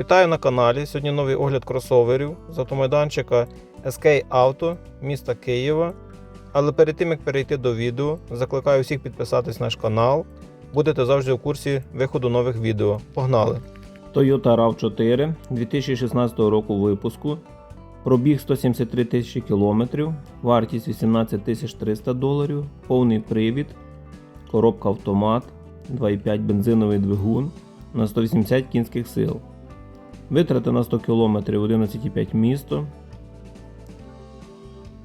Вітаю на каналі. Сьогодні новий огляд кросоверів з автомайданчика SK Auto міста Києва. Але перед тим як перейти до відео, закликаю всіх підписатись на наш канал. Будете завжди у курсі виходу нових відео. Погнали! Toyota RAV4 2016 року випуску. Пробіг 173 тисячі кілометрів, вартість 18 тисяч 300 доларів, повний привід, коробка автомат, 2,5 бензиновий двигун на 180 кінських сил. Витрати на 100 км 11,5 місто,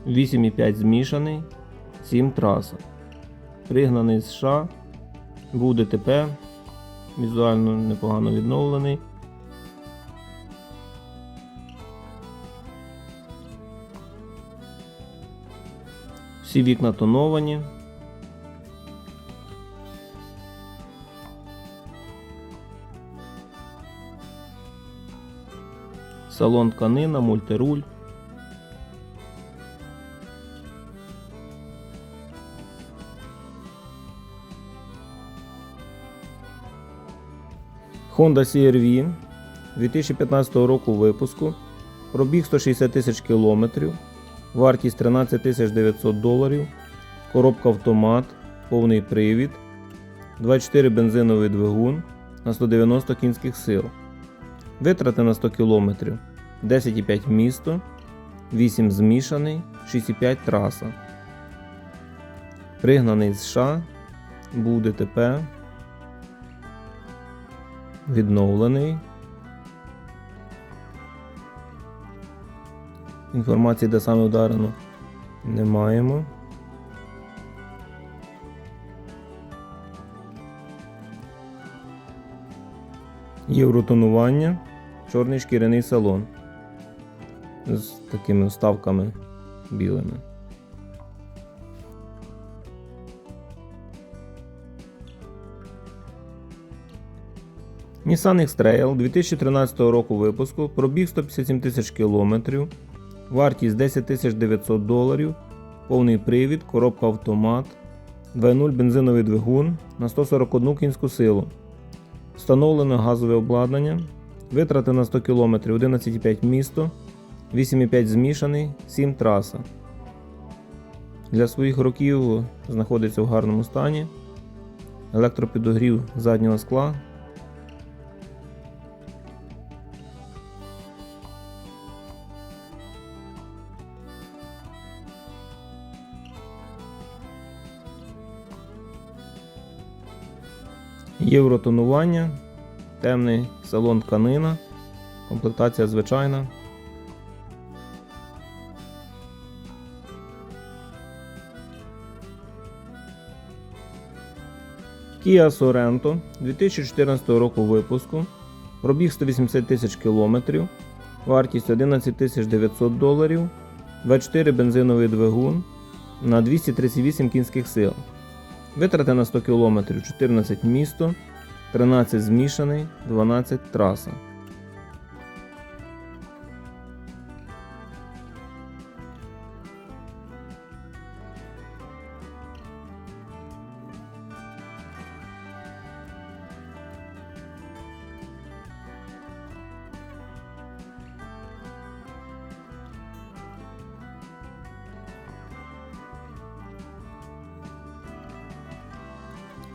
8,5 змішаний, 7 траса. Пригнаний з США, був ДТП, візуально непогано відновлений. Всі вікна тоновані. Салон тканина, мультируль. Honda CR-V 2015 року випуску. Пробіг 160 тисяч кілометрів. Вартість 13 тисяч 900 доларів. Коробка автомат, повний привід. 24 бензиновий двигун на 190 кінських сил. Витрати на 100 км 10,5 місто, 8 змішаний, 6,5 траса. Пригнаний з США, був ДТП. Відновлений. Інформації, де саме вдарено, не маємо. Євротонування, чорний шкіряний салон з такими вставками білими. Nissan X-Trail 2013 року випуску, пробіг 157 тисяч кілометрів, вартість 10 тисяч 900 доларів, повний привід, коробка автомат, 2.0 бензиновий двигун на 141 кінську силу. Встановлено газове обладнання, витрати на 100 км 11,5 місто, 8,5 змішаний, 7 траса. Для своїх років знаходиться в гарному стані. Електропідогрів заднього скла. Євротонування, темний салон тканина, комплектація звичайна. Kia Sorento 2014 року випуску. Пробіг 180 тисяч кілометрів, вартість 11 тисяч 900 доларів, 24 бензиновий двигун на 238 кінських сил. Витрати на 100 км 14 місто, 13 змішаний, 12 траса.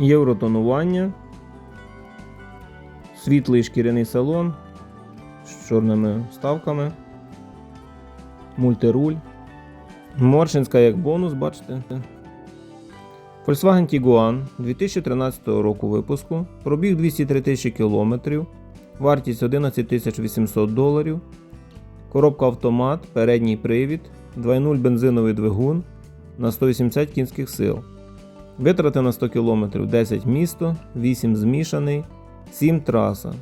Євротонування, світлий шкіряний салон з чорними вставками, мультируль. Моршинська як бонус, бачите. Volkswagen Tiguan 2013 року випуску. Пробіг 203 тисячі кілометрів, вартість 11 800 доларів. Коробка автомат, передній привід, 2.0 бензиновий двигун на 180 кінських сил. Витрати на 100 км 10 місто, 8 змішаний, 7 траса.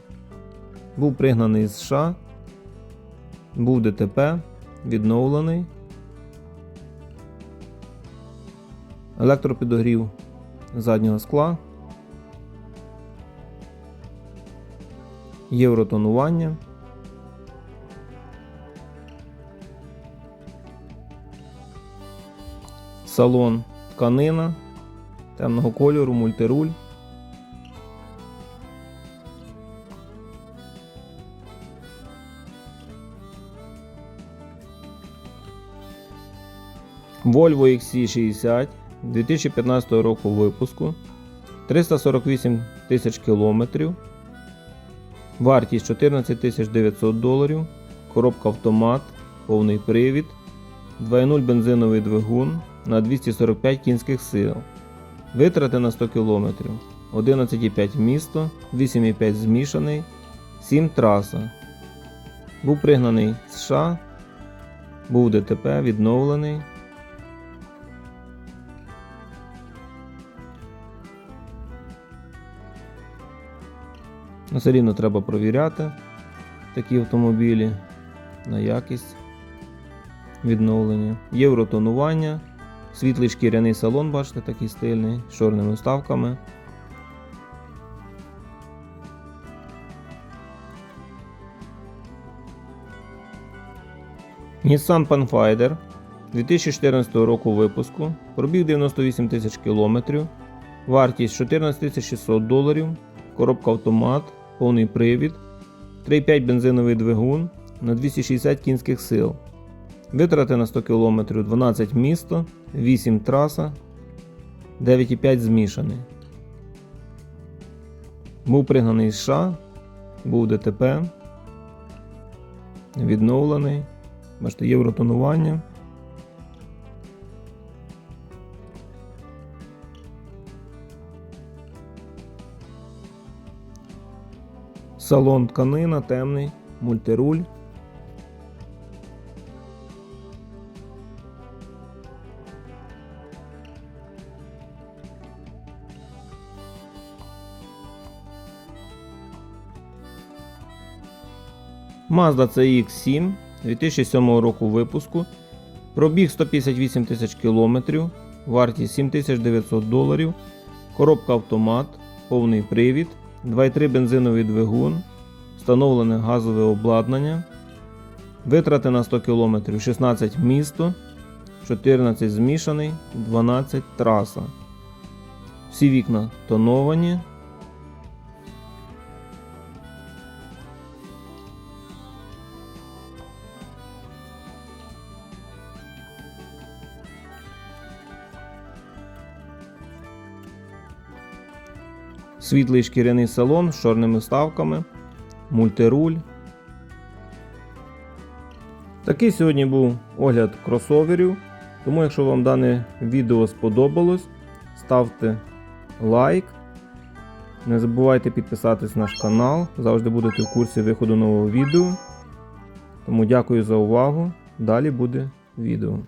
Був пригнаний з США. Був ДТП, відновлений. Електропідогрів заднього скла. Євротонування. Салон тканина темного кольору, мультируль. Volvo XC60 2015 року випуску 348 тисяч кілометрів. Вартість 14 900 доларів. Коробка автомат, повний привід, 2.0 бензиновий двигун на 245 кінських сил. Витрати на 100 км. 11,5 місто, 8,5 змішаний, 7 траса. Був пригнаний США, був ДТП, відновлений. Все рівно треба провіряти такі автомобілі на якість відновлення. Євротонування, світлий шкіряний салон, бачите, такий стильний, з чорними вставками. Nissan Pathfinder 2014 року випуску, пробіг 98 тисяч кілометрів, вартість 14 600 доларів, коробка автомат, повний привід, 3,5 бензиновий двигун на 260 кінських сил. Витрати на 100 км 12 місто, 8 траса, 9,5 змішаний. Був пригнаний з США, був ДТП, відновлений. Бачите, євротонування. Салон тканина темний, мультируль. Mazda CX7 2007 року випуску. Пробіг 158 тисяч кілометрів, вартість 7900 доларів. Коробка автомат, повний привід, 2,3 бензиновий двигун, встановлене газове обладнання. Витрати на 100 км 16 місто, 14 змішаний, 12 траса. Всі вікна тоновані. Світлий шкіряний салон з чорними вставками, мультируль. Такий сьогодні був огляд кросоверів. Тому, якщо вам дане відео сподобалось, ставте лайк. Не забувайте підписатись на наш канал, завжди будете в курсі виходу нового відео. Тому дякую за увагу. Далі буде відео.